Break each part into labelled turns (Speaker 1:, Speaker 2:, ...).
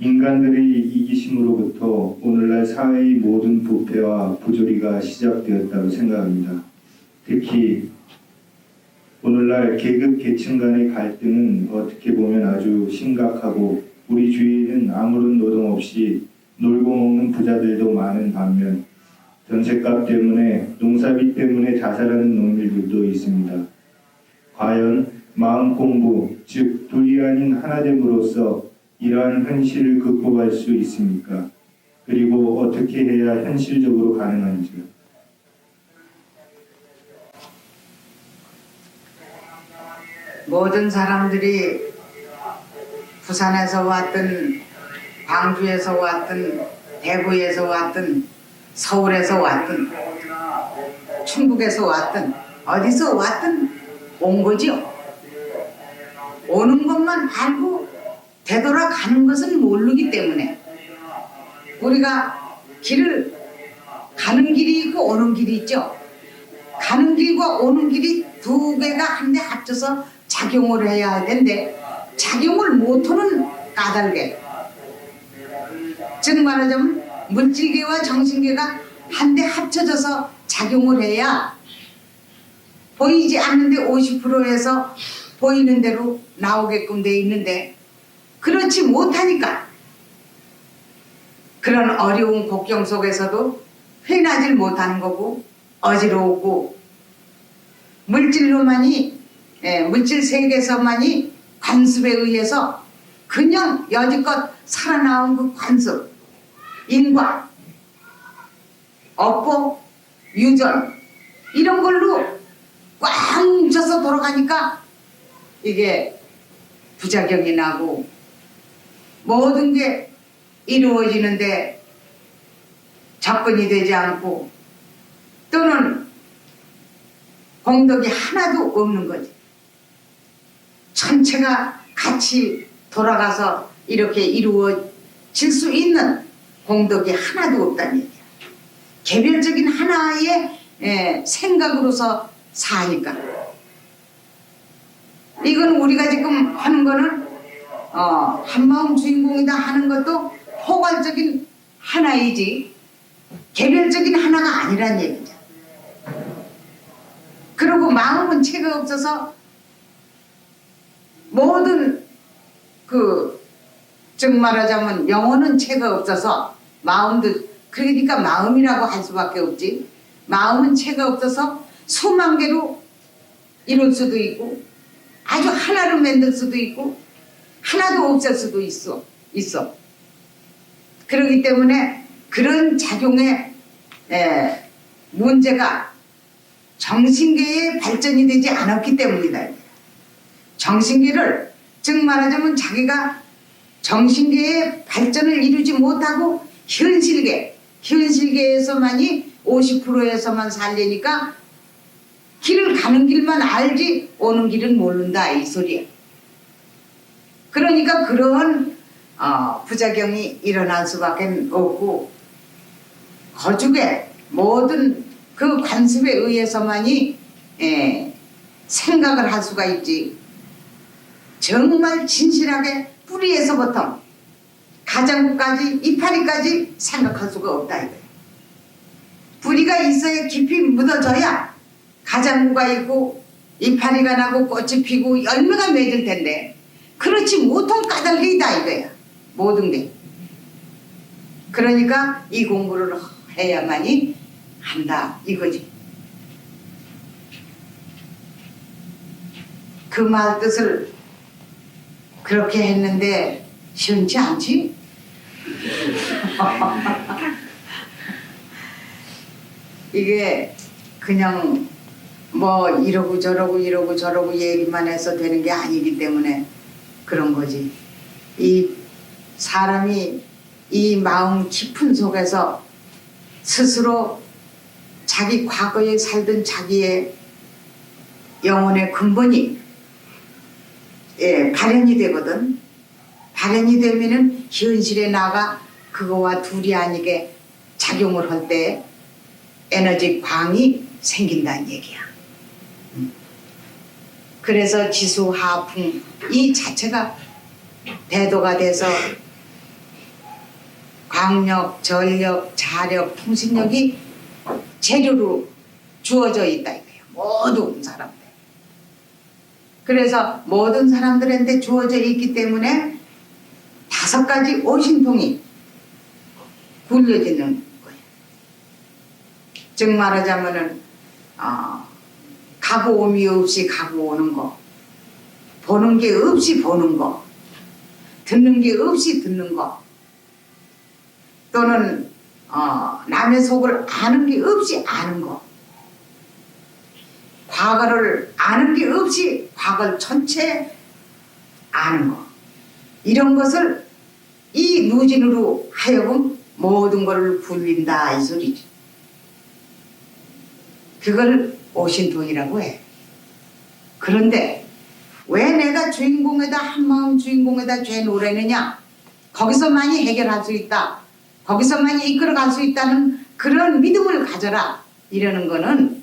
Speaker 1: 인간들의 이기심으로부터 오늘날 사회의 모든 부패와 부조리가 시작되었다고 생각합니다. 특히 오늘날 계급 계층 간의 갈등은 어떻게 보면 아주 심각하고 우리 주위에는 아무런 노동 없이 놀고 먹는 부자들도 많은 반면 전셋값 때문에 농사비 때문에 자살하는 농민들도 있습니다. 과연 마음 공부, 즉 둘이 아닌 하나됨으로써 이러한 현실을 극복할 수 있습니까? 그리고 어떻게 해야 현실적으로 가능한지요?
Speaker 2: 모든 사람들이 부산에서 왔든 광주에서 왔든 대구에서 왔든 서울에서 왔든 충북에서 왔든 어디서 왔든 온 거죠. 오는 것만 알고 되돌아가는 것은 모르기 때문에 우리가 길을 가는 길이 있고 오는 길이 있죠. 가는 길과 오는 길이 두 개가 한데 합쳐서 작용을 해야 할 텐데 작용을 못하는 까닭에 즉 말하자면 물질계와 정신계가 한데 합쳐져서 작용을 해야 보이지 않는데 50%에서 보이는 대로 나오게끔 돼 있는데 그렇지 못하니까. 그런 어려운 곡경 속에서도 회나질 못하는 거고 어지러우고 물질로만이 예, 물질 세계에서만이 관습에 의해서 그냥 여지껏 살아나온 그 관습 인과 업보 유전 이런 걸로 꽉 뭉쳐서 돌아가니까 이게 부작용이 나고 모든 게 이루어지는데 접근이 되지 않고 또는 공덕이 하나도 없는 거지. 전체가 같이 돌아가서 이렇게 이루어질 수 있는 공덕이 하나도 없다는 얘기야. 개별적인 하나의 에, 생각으로서 사니까. 이건 우리가 지금 하는 거는 어, 한마음 주인공이다 하는 것도 포괄적인 하나이지 개별적인 하나가 아니란 얘기죠. 그리고 마음은 채가 없어서 모든 그, 즉 말하자면 영혼은 채가 없어서 마음도, 그러니까 마음이라고 할 수밖에 없지. 마음은 채가 없어서 수만 개로 이룰 수도 있고 아주 하나로 만들 수도 있고 하나도 없을 수도 있어. 있어. 그렇기 때문에 그런 작용의 에, 문제가 정신계의 발전이 되지 않았기 때문이다. 정신계를 즉 말하자면 자기가 정신계의 발전을 이루지 못하고 현실계, 현실계에서만이 50%에서만 살려니까 길을 가는 길만 알지 오는 길은 모른다 이 소리야. 그러니까 그런 어, 부작용이 일어날 수밖에 없고 거죽의 모든 그 관습에 의해서만이 예, 생각을 할 수가 있지. 정말 진실하게 뿌리에서부터 가장부까지 이파리까지 생각할 수가 없다 이거예요. 뿌리가 있어야 깊이 묻어져야 가장부가 있고 이파리가 나고 꽃이 피고 열매가 맺을 텐데 그렇지 못한 까닭이다 이거야 모든 게. 그러니까 이 공부를 해야만이 한다 이거지. 그 말 뜻을 그렇게 했는데 시원치 않지? 이게 그냥 뭐 이러고 저러고 이러고 저러고 얘기만 해서 되는 게 아니기 때문에 그런 거지. 이 사람이 이 마음 깊은 속에서 스스로 자기 과거에 살던 자기의 영혼의 근본이 예, 발현이 되거든. 발현이 되면은 현실에 나가 그거와 둘이 아니게 작용을 할 때 에너지 광이 생긴다는 얘기야. 음. 그래서 지수 하풍 이 자체가 대도가 돼서 광력, 전력, 자력, 통신력이 재료로 주어져 있다 이거예요. 모든 사람들. 그래서 모든 사람들한테 주어져 있기 때문에 다섯 가지 오신통이 굴려지는 거예요. 즉 말하자면은 어, 가고 오미 없이 가고 오는 거, 보는 게 없이 보는 거, 듣는 게 없이 듣는 거, 또는 어, 남의 속을 아는 게 없이 아는 거, 과거를 아는 게 없이 과거를 전체 아는 거, 이런 것을 이 누진으로 하여금 모든 것을 굴린다 이 소리지. 그걸 오신통이라고 해. 그런데 왜 내가 주인공에다 한마음 주인공에다 죄 노래느냐? 거기서만이 해결할 수 있다. 거기서만이 이끌어갈 수 있다는 그런 믿음을 가져라. 이러는 거는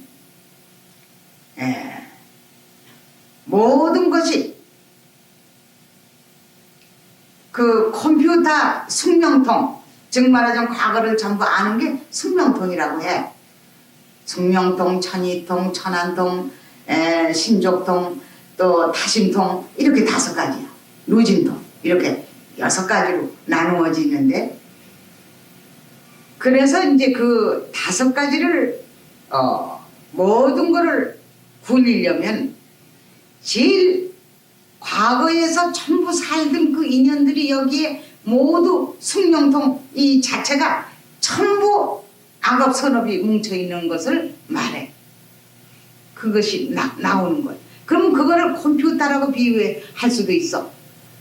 Speaker 2: 에, 모든 것이 그 컴퓨터 숙명통 즉 말하자면 과거를 전부 아는 게 숙명통이라고 해. 숙명통, 천이통, 천안통, 에, 신족통, 또 타심통 이렇게 다섯 가지야. 누진통 이렇게 여섯 가지로 나누어지는데 그래서 이제 그 다섯 가지를 어, 모든 거를 굴리려면 제일 과거에서 전부 살던 그 인연들이 여기에 모두 숙명통 이 자체가 전부 악업 선업이 뭉쳐 있는 것을 말해. 그것이 나, 나오는 거예요. 그럼 그거를 컴퓨터라고 비유할 수도 있어.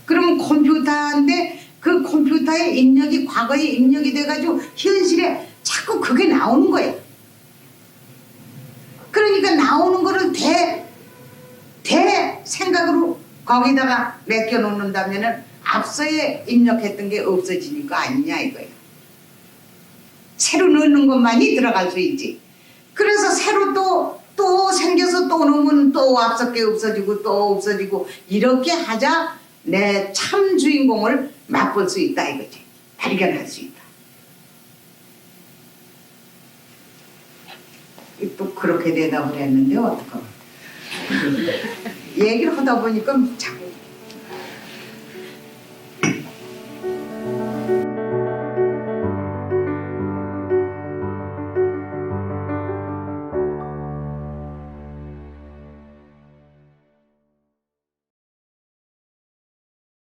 Speaker 2: 그러면 컴퓨터인데 그 컴퓨터의 입력이 과거에 입력이 돼가지고 현실에 자꾸 그게 나오는 거예요. 그러니까 나오는 거를 대, 대 생각으로 거기다가 맡겨 놓는다면은 앞서에 입력했던 게 없어지는 거 아니냐 이거예요. 새로 넣는 것만이 들어갈 수 있지. 그래서 새로 또, 또 생겨서 또 넣으면 또 앞서 게 없어지고 또 없어지고 이렇게 하자 내 참 주인공을 맛볼 수 있다 이거지. 발견할 수 있다. 또 그렇게 대답을 했는데 어떡하면. 얘기를 하다 보니까 자꾸